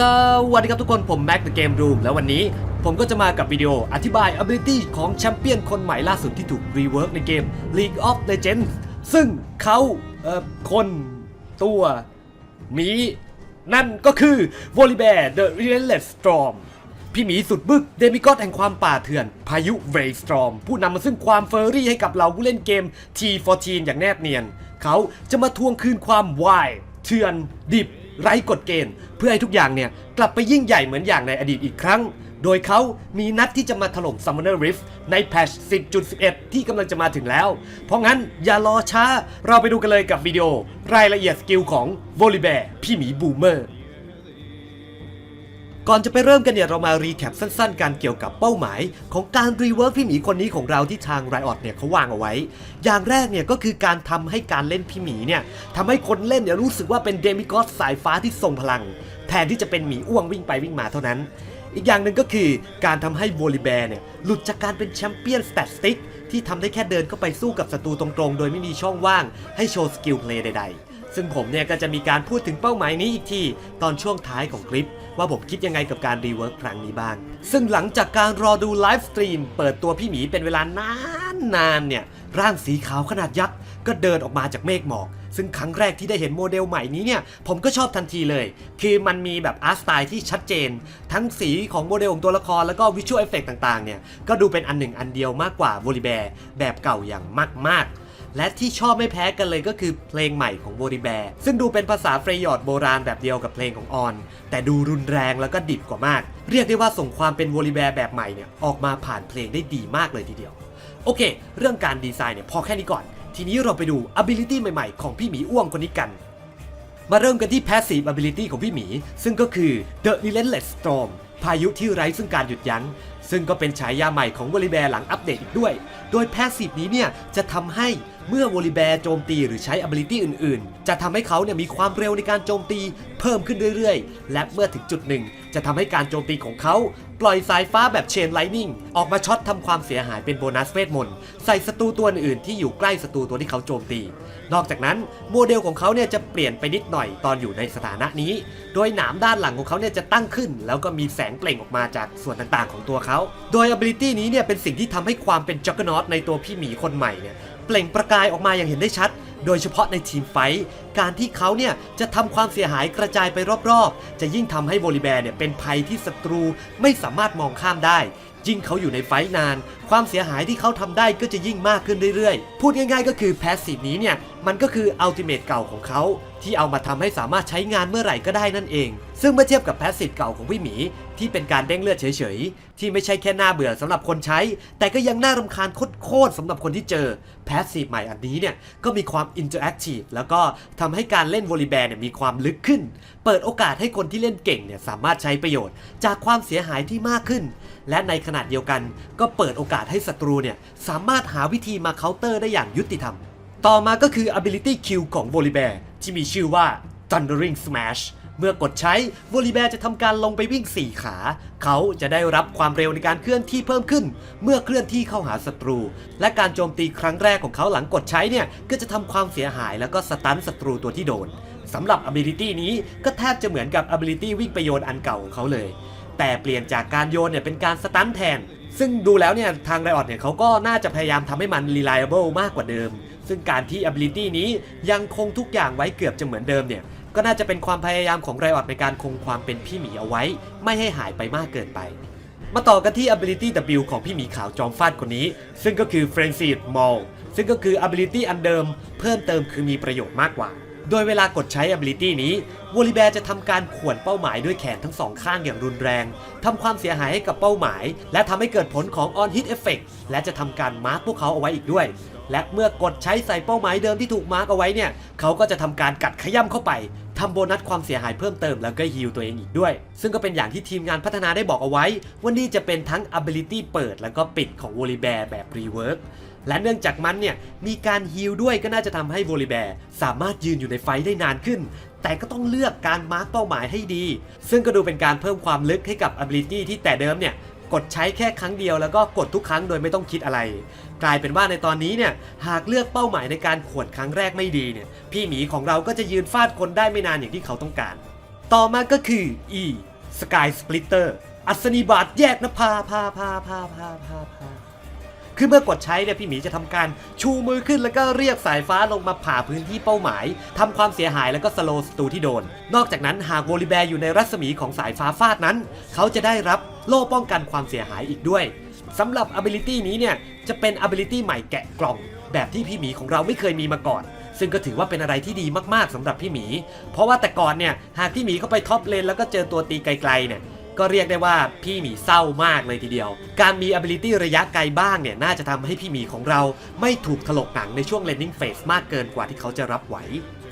สวัสดีครับทุกคนผมแม็กเดอะเกมรูมแล้ววันนี้ผมก็จะมากับวิดีโออธิบาย ability ของแชมเปี้ยนคนใหม่ล่าสุดที่ถูกรีเวิร์กในเกม League of Legends ซึ่งเขาเอ่อคนตัวหมีนั่นก็คือ v o l i b e a r The Relentless Storm พี่หมีสุดบึกเดมิกอดแห่งความป่าเถื่อน พายุเวสตรอม ผู้นำมาซึ่งความเฟอร์รี่ให้กับเราผู้เล่นเกม T14 อย่างแนบเนียน เขาจะมาทวงคืนความวายเถื่อนดิบ ไร้กฎเกณฑ์ เพื่อให้ทุกอย่างเนี่ยกลับไปยิ่งใหญ่เหมือนอย่างในอดีตอีกครั้ง โดยเขามีนัดที่จะมาถล่ม Summoner Rift ในแพทช10.11 ที่กำลังจะมาถึงแล้ว เพราะงั้นอย่ารอช้า เราไปดูกันเลยกับวิดีโอ รายละเอียดสกิลของ v o l i b e a r พี่หมีบูมเมอร์ ก่อนจะไปเริ่มกันเนี่ยเรามารีแคปสั้นๆ การเกี่ยวกับเป้าหมาย ของการรีเวิร์กพี่หมีคนนี้ของเราที่ทางไรออดเนี่ยเขาวางเอาไว้ อย่างแรกเนี่ยก็คือการทำให้การเล่นพี่หมีเนี่ยทำให้คนเล่นเนี่ยรู้สึกว่าเป็นเดมิกอสสายฟ้าที่ทรงพลัง แทนที่จะเป็นหมีอ้วงวิ่งไปวิ่งมาเท่านั้น อีกอย่างหนึ่งก็คือการทำให้โวลิแบร์เนี่ยหลุดจากการเป็นแชมเปี้ยนสแตทสติ๊กที่ทำได้แค่เดินเข้าไปสู้กับศัตรูตรงๆ โดยไม่มีช่องว่างให้โชว์สกิลเพลย์ใดๆ ซึ่งผมเนี่ยก็จะมีการพูดถึงเป้าหมายนี้อีกทีตอนช่วงท้ายของคลิป ว่าผมคิดยังไงกับการรีเวิร์กครั้งนี้บ้าง ซึ่งหลังจากการรอดูไลฟ์สตรีมเปิดตัวพี่หมีเป็นเวลานานนานๆเนี่ยร่างสีขาวขนาดยักษ์ก็เดินออกมาจากเมฆหมอก ซึ่งครั้งแรกที่ได้เห็นโมเดลใหม่นี้เนี่ย ผมก็ชอบทันทีเลย คือมันมีแบบอาร์ตสไตล์ที่ชัดเจน ทั้งสีของโมเดลของตัวละครแล้วก็วิชวลเอฟเฟกต่างๆเนี่ย ก็ดูเป็นอันหนึ่งอันเดียวมากกว่าโวลิแบร์แบบเก่าอย่างมากๆ และที่ชอบไม่แพ้กันเลยก็คือเพลงใหม่ของโวลิแบร์ซึ่งดูเป็นภาษาเฟรยอดโบราณแบบเดียวกับเพลงของออน แต่ดูรุนแรงแล้วก็ดิบกว่ามาก เรียกได้ว่าส่งความเป็นโวลิแบร์แบบใหม่เนี่ยออกมาผ่านเพลงได้ดีมากเลยทีเดียว โอเค เรื่องการดีไซน์เนี่ยพอแค่นี้ก่อน ทีนี้เราไปดู ability ใหม่ๆ ของพี่หมีอ้วงคนนี้กันมาเริ่มกันที่ passive ability ของพี่หมี ซึ่งก็คือ the relentless storm พายุที่ไร้ซึ่งการหยุดยัง้ง ซึ่งก็เป็นฉายาใหม่ของวอลิแบร์หลังอัปเดตอีกด้วย โดย passive นี้เนี่ยจะทำให้ เมื่อวอลิแบร์โจมตีหรือใช้ ability อื่นๆ จะทำให้เขาเนี่ยมีความเร็วในการโจมตีเพิ่มขึ้นเรื่อยๆ และเมื่อถึงจุดหนึ่ง จะทำให้การโจมตีของเขา ปล่อยสายฟ้าแบบเชนไลนิ่งออกมาช็อตทำความเสียหายเป็นโบนัสเวทมนต์ใส่ศัตรูตัวอื่นที่อยู่ใกล้ศัตรูตัวที่เขาโจมตี นอกจากนั้นโมเดลของเขาเนี่ยจะเปลี่ยนไปนิดหน่อยตอนอยู่ในสถานะนี้ โดยหนามด้านหลังของเขาเนี่ยจะตั้งขึ้น แล้วก็มีแสงเปล่งออกมาจากส่วนต่างๆ ของตัวเขา โดย ability นี้เนี่ยเป็นสิ่งที่ทำให้ความเป็นจ็อกเกอร์นอตในตัวพี่หมีคนใหม่เนี่ย เปล่งประกายออกมาอย่างเห็นได้ชัด โดยเฉพาะในทีมไฟการที่เขาเนี่ยจะทำความเสียหายกระจายไปรอบๆ จะยิ่งทำให้โบลิแบร์เนี่ยเป็นภัยที่ศัตรูไม่สามารถมองข้ามได้ ยิ่งเขาอยู่ในไฟนาน ความเสียหายที่เขาทำได้ก็จะยิ่งมากขึ้นเรื่อยๆ พูดง่าย ๆ ก็คือแพสซีฟนี้เนี่ย มันก็คืออัลติเมทเก่าของเขาที่เอามาทำให้สามารถใช้งานเมื่อไหร่ก็ได้นั่นเอง ซึ่งเมื่อเทียบกับแพสซีฟเก่าของพี่หมี ที่เป็นการเด้งเลือดเฉยๆ ที่ไม่ใช่แค่น่าเบื่อสำหรับคนใช้ แต่ก็ยังน่ารำคาญโคตรๆสำหรับคนที่เจอแพสซีฟใหม่อันนี้เนี่ยก็มีความอินเตอร์แอคทีฟแล้วก็ทำให้การเล่นวอลลีแบร์เนี่ยมีความลึกขึ้น เปิดโอกาสให้คนที่เล่นเก่งเนี่ยสามารถใช้ประโยชน์ จากความเสียหายที่มากขึ้น และในขณะเดียวกัน ก็เปิดโอกาสให้ศัตรูเนี่ยสามารถหาวิธีมาเคาน์เตอร์ได้อย่างยุติธรรม ต่อมาก็คือ ability Q ของ v o l i b e a r ที่มีชื่อว่า Thundering Smash เมื่อกดใช้ v o l i b e a r จะทำการลงไปวิ่ง 4 ขา เขาจะได้รับความเร็วในการเคลื่อนที่เพิ่มขึ้น เมื่อเคลื่อนที่เข้าหาศัตรู และการโจมตีครั้งแรกของเขาหลังกดใช้เนี่ย ก็จะทำความเสียหายแล้วก็สตันศัตรูตัวที่โดนสำหรับ ability นี้ก็แทบจะเหมือนกับ ability วิ่งไปโยนอันเก่าของเขาเลย แต่เปลี่ยนจากการโยนเนี่ยเป็นการสตันแทน ซึ่งดูแล้วเนี่ยทางไรออดเนี่ยเขาก็น่าจะพยายามทำให้มัน reliable มากกว่าเดิม ซึ่งการที่ ability นี้ยังคงทุกอย่างไว้เกือบจะเหมือนเดิมเนี่ย ก็น่าจะเป็นความพยายามของไรออดในการคงความเป็นพี่หมีเอาไว้ ไม่ให้หายไปมากเกินไป มาต่อกันที่ ability W ของพี่หมีขาวจอมฟาดคนนี้ ซึ่งก็คือ Frenzied Maul ซึ่งก็คือ ability อันเดิม เพิ่มเติมคือมีประโยชน์มากกว่า โดยเวลากดใช้ ability นี้วอลิแบร์จะทำการข่วนเป้าหมายด้วยแขนทั้งสองข้างอย่างรุนแรงทำความเสียหายให้กับเป้าหมาย และทำให้เกิดผลของ on hit effect และจะทำการมาร์กพวกเขาเอาไว้อีกด้วย และเมื่อกดใช้ใส่เป้าหมายเดิมที่ถูกมาร์กเอาไว้เนี่ย เขาก็จะทำการกัดขย้ำเข้าไปทำโบนัสความเสียหายเพิ่มเติมแล้วก็ฮิลตัวเองอีกด้วย ซึ่งก็เป็นอย่างที่ทีมงานพัฒนาได้บอกเอาไว้ว่านี่จะเป็นทั้ง ability เปิดแล้วก็ปิดของวอลิแบร์แบบ rework และเนื่องจากมันเนี่ยมีการฮิลด้วยก็น่าจะทำให้โวลิแบร์สามารถยืนอยู่ในไฟได้นานขึ้น แต่ก็ต้องเลือกการมาร์กเป้าหมายให้ดี ซึ่งก็ดูเป็นการเพิ่มความลึกให้กับ ability ที่แต่เดิมเนี่ยกดใช้แค่ครั้งเดียวแล้วก็กดทุกครั้งโดยไม่ต้องคิดอะไร กลายเป็นว่าในตอนนี้เนี่ยหากเลือกเป้าหมายในการขวดครั้งแรกไม่ดีเนี่ยพี่หมีของเราก็จะยืนฟาดคนได้ไม่นานอย่างที่เขาต้องการ ต่อมาก็คือ E Sky Splitter อัศนีบาตแยกนภาพาพาพาพาพาพา คือเมื่อกดใช้เนี่ยพี่หมีจะทำการชูมือขึ้นแล้วก็เรียกสายฟ้าลงมาผ่าพื้นที่เป้าหมายทำความเสียหายแล้วก็สโลว์ศัตรูที่โดน นอกจากนั้นหากโวลิแบร์อยู่ในรัศมีของสายฟ้าฟาดนั้น เขาจะได้รับโล่ป้องกันความเสียหายอีกด้วยสำหรับ ability นี้เนี่ยจะเป็น ability ใหม่แกะกล่อง แบบที่พี่หมีของเราไม่เคยมีมาก่อน ซึ่งก็ถือว่าเป็นอะไรที่ดีมากๆสำหรับพี่หมี เพราะว่าแต่ก่อนเนี่ยหากพี่หมีเข้าไปท็อปเลนแล้วก็เจอตัวตีไกลๆเนี่ย ก็เรียกได้ว่าพี่หมีเศร้ามากเลยทีเดียว การมี ability ระยะไกลบ้างเนี่ย น่าจะทำให้พี่หมีของเราไม่ถูกถลกหนังในช่วง landing phase มากเกินกว่าที่เขาจะรับไหว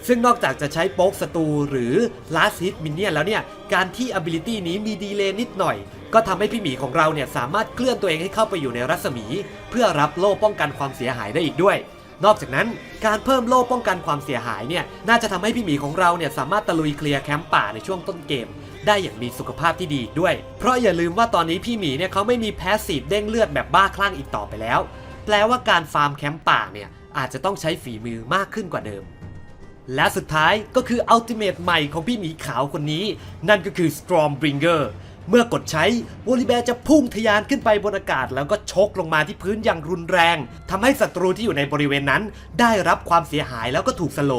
ซึ่งนอกจากจะใช้โป๊กศัตรูหรือ last hit minion แล้วเนี่ย การที่ ability นี้มีดีเลย์นิดหน่อย ก็ทำให้พี่หมีของเราเนี่ยสามารถเคลื่อนตัวเองให้เข้าไปอยู่ในรัศมี เพื่อรับโล่ป้องกันความเสียหายได้อีกด้วยนอกจากนั้นการเพิ่มโล่ป้องกันความเสียหายเนี่ยน่าจะทำให้พี่หมีของเราเนี่ยสามารถตะลุยเคลียร์แคมป์ป่าในช่วงต้นเกม ได้อย่างมีสุขภาพที่ดีด้วย เพราะอย่าลืมว่าตอนนี้พี่หมีเนี่ยเขาไม่มีแพสซีฟเด้งเลือดแบบบ้าคลั่งอีกต่อไปแล้ว แปลว่าการฟาร์มแคมป์ป่าเนี่ยอาจจะต้องใช้ฝีมือมากขึ้นกว่าเดิม และสุดท้ายก็คืออัลติเม e ใหม่ของพี่หมีขาวคนนี้ นั่นก็คือ Stormbringer เมื่อกดใช้โวลิแบร์จะพุ่งทะยานขึ้นไปบนอากาศ แล้วก็ชกลงมาที่พื้นอย่างรุนแรงทำให้ศัตรูที่อยู่ในบริเวณนั้น ได้รับความเสียหายแล้วก็ถูกสโล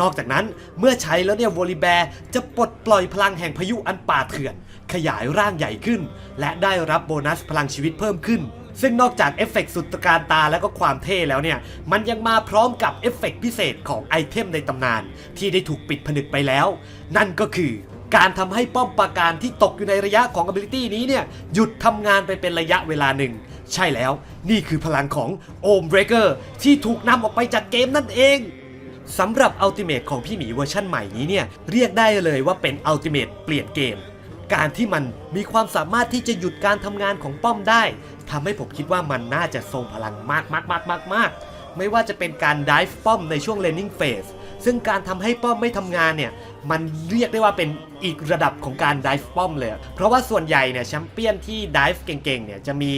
นอกจากนั้นเมื่อใช้แล้วเนี่ยโวลิแบร์จะปลดปล่อยพลังแห่งพายุอันป่าเถื่อน ขยายร่างใหญ่ขึ้น และได้รับโบนัสพลังชีวิตเพิ่มขึ้น ซึ่งนอกจากเอฟเฟกต์สุดตระการตาและก็ความเท่แล้วเนี่ย มันยังมาพร้อมกับเอฟเฟกต์พิเศษของไอเทมในตำนาน ที่ได้ถูกปิดผนึกไปแล้ว นั่นก็คือการทำให้ป้อมปราการที่ตกอยู่ในระยะของ ability นี้เนี่ยหยุดทำงานไปเป็นระยะเวลาหนึ่ง ใช่แล้ว นี่คือพลังของโอมเบรเกอร์ที่ถูกนำออกไปจากเกมนั่นเอง สำหรับอัลติเม e ของพี่หมีเวอร์ชั่นใหม่นี้เนี่ยเรียกได้เลยว่าเป็นอัลติเม e เปลี่ยนเกม การที่มันมีความสามารถที่จะหยุดการทำงานของป้อมได้ทำให้ผมคิดว่ามันน่าจะทรงพลังมากมากมากมากมากไม่ว่าจะเป็นการดิฟป้อมในช่วง landing phase ซึ่งการทำให้ป้อมไม่ทำงานเนี่ยมันเรียกได้ว่าเป็นอีกระดับของการดิฟป้อมเลย เพราะว่าส่วนใหญ่เนี่ยแชมเปี้ยนที่ดิฟเก่งๆเนี่ยจะมี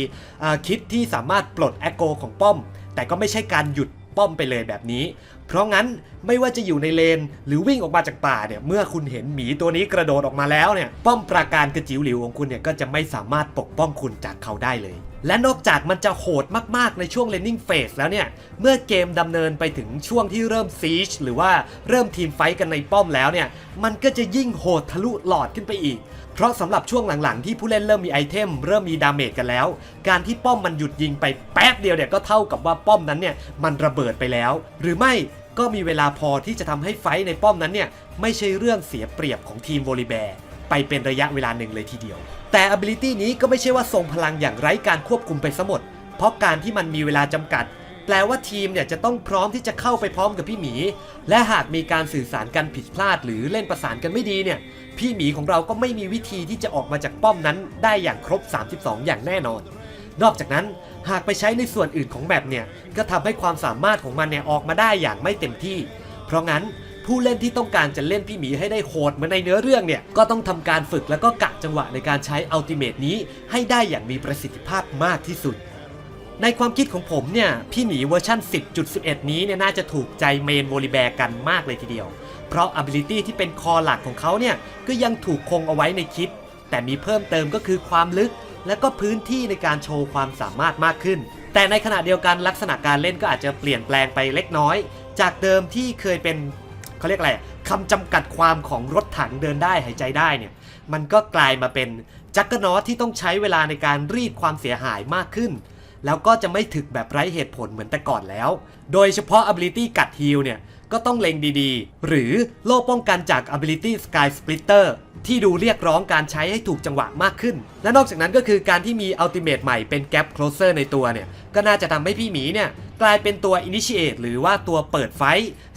คิดที่สามารถปลดแอโกของป้อม แต่ก็ไม่ใช่การหยุดป้อมไปเลยแบบนี้ เพราะงั้นไม่ว่าจะอยู่ในเลน หรือวิ่งออกมาจากป่าเนี่ยเมื่อคุณเห็นหมีตัวนี้กระโดดออกมาแล้วเนี่ยป้อมปราการกระจิ๋วหลิวของคุณเนี่ยก็จะไม่สามารถปกป้องคุณจากเขาได้เลย และนอกจากมันจะโหดมากๆในช่วง landing phase แล้วเนี่ยเมื่อเกมดำเนินไปถึงช่วงที่เริ่ม siege หรือว่าเริ่มทีมไฟท์กันในป้อมแล้วเนี่ยมันก็จะยิ่งโหดทะลุหลอดขึ้นไปอีก เพราะสำหรับช่วงหลังๆ ที่ผู้เล่นเริ่มมีไอเทมเริ่มมีดาเมจกันแล้ว การที่ป้อมมันหยุดยิงไปแป๊บเดียวเนี่ยก็เท่ากับว่าป้อมนั้นเนี่ยมันระเบิดไปแล้ว หรือไม่ ก็มีเวลาพอที่จะทำให้ไฟในป้อมนั้นเนี่ยไม่ใช่เรื่องเสียเปรียบของทีมโวลิแบร์ไปเป็นระยะเวลาหนึ่งเลยทีเดียว แต่ ability นี้ก็ไม่ใช่ว่าทรงพลังอย่างไร้การควบคุมไปซะหมด เพราะการที่มันมีเวลาจำกัด แปลว่าทีมเนี่ยจะต้องพร้อมที่จะเข้าไปพร้อมกับพี่หมี และหากมีการสื่อสารกันผิดพลาด หรือเล่นประสานกันไม่ดีเนี่ย พี่หมีของเราก็ไม่มีวิธีที่จะออกมาจากป้อมนั้น ได้อย่างครบ 32 อย่างแน่นอน นอกจากนั้น หากไปใช้ในส่วนอื่นของแมปเนี่ย ก็ทำให้ความสามารถของมันเนี่ยออกมาได้อย่างไม่เต็มที่ เพราะงั้นผู้เล่นที่ต้องการจะเล่นพี่หมีให้ได้โหดเหมือนในเนื้อเรื่องเนี่ย ก็ต้องทำการฝึกแล้วก็กะจังหวะในการใช้อัลติเม e นี้ ให้ได้อย่างมีประสิทธิภาพมากที่สุด ในความคิดของผมเนี่ย พี่หมีเวอร์ชัน10.11 นี้เนี่ยน่าจะถูกใจเมนโวลิแบร์กันมากเลยทีเดียว เพราะ ability ที่เป็นคอหลักของเขาเนี่ยก็ยังถูกคงเอาไว้ในคิด แต่มีเพิ่มเติมก็คือความลึก และก็พื้นที่ในการโชว์ความสามารถมากขึ้น แต่ในขณะเดียวกันลักษณะการเล่นก็อาจจะเปลี่ยนแปลงไปเล็กน้อย จากเดิมที่เคยเป็นเขาเรียกอะไรคำจำกัดความของรถถังเดินได้หายใจได้เนี่ยมันก็กลายมาเป็นจักรนอที่ต้องใช้เวลาในการรีดความเสียหายมากขึ้น แล้วก็จะไม่ถึกแบบไร้เหตุผลเหมือนแต่ก่อนแล้ว โดยเฉพาะ ability กัดฮิลเนี่ย ก็ต้องเล็งดีๆ หรือโล่ป้องกันจาก ability sky splitter ที่ดูเรียกร้องการใช้ให้ถูกจังหวะมากขึ้น และนอกจากนั้นก็คือการที่มี ultimate ใหม่เป็น gap closer ในตัวเนี่ย ก็น่าจะทำให้พี่หมีเนี่ย กลายเป็นตัว initiate หรือว่าตัวเปิดไฟ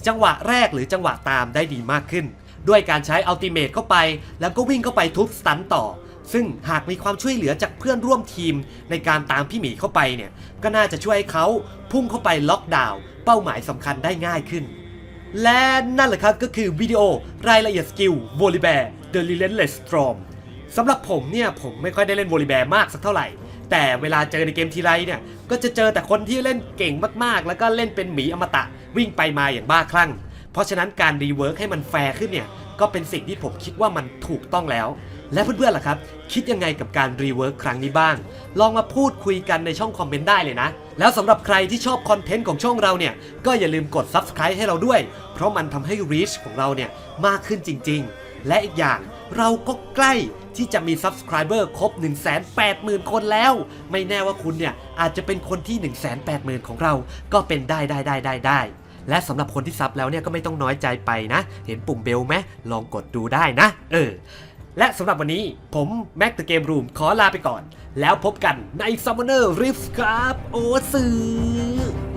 จังหวะแรกหรือจังหวะตามได้ดีมากขึ้น ด้วยการใช้ ultimate เข้าไป แล้วก็วิ่งเข้าไปทุบสตันต่อซึ่งหากมีความช่วยเหลือจากเพื่อนร่วมทีมในการตามพี่หมีเข้าไปเนี่ย ก็น่าจะช่วยให้เขาพุ่งเข้าไปล็อกดาวน์เป้าหมายสำคัญได้ง่ายขึ้น และนั่นแหละครับก็คือวิดีโอรายละเอียดสกิลโวลิแบร์ The Relentless Storm สำหรับผมเนี่ยผมไม่ค่อยได้เล่นโวลิแบร์มากสักเท่าไหร่ แต่เวลาเจอในเกมทีไรเนี่ยก็จะเจอแต่คนที่เล่นเก่งมากๆ แล้วก็เล่นเป็นหมีอมตะวิ่งไปมาอย่างบ้าคลั่ง เพราะฉะนั้นการรีเวิร์กให้มันแฟร์ขึ้นเนี่ย ก็เป็นสิ่งที่ผมคิดว่ามันถูกต้องแล้ว และเพื่อนๆล่ะครับ คิดยังไงกับการรีเวิร์คครั้งนี้บ้าง ลองมาพูดคุยกันในช่องคอมเมนต์ได้เลยนะ แล้วสำหรับใครที่ชอบคอนเทนต์ของช่องเราเนี่ย ก็อย่าลืมกด Subscribe ให้เราด้วย เพราะมันทำให้ reach ของเราเนี่ยมากขึ้นจริง ๆ และอีกอย่างเราก็ใกล้ที่จะมี Subscriber ครบ 180,000 คนแล้ว ไม่แน่ว่าคุณเนี่ยอาจจะเป็นคนที่ 180,000 ของเรา ก็เป็นได้ได้ได้ได้ได้ และสำหรับคนที่ซับแล้วเนี่ยก็ไม่ต้องน้อยใจไปนะ เห็นปุ่มเบลไหมลองกดดูได้นะ เออ และสำหรับวันนี้ผมแม็ก The Game Room ขอลาไปก่อน แล้วพบกันใน Summoner Rift ครับ โอซื้อ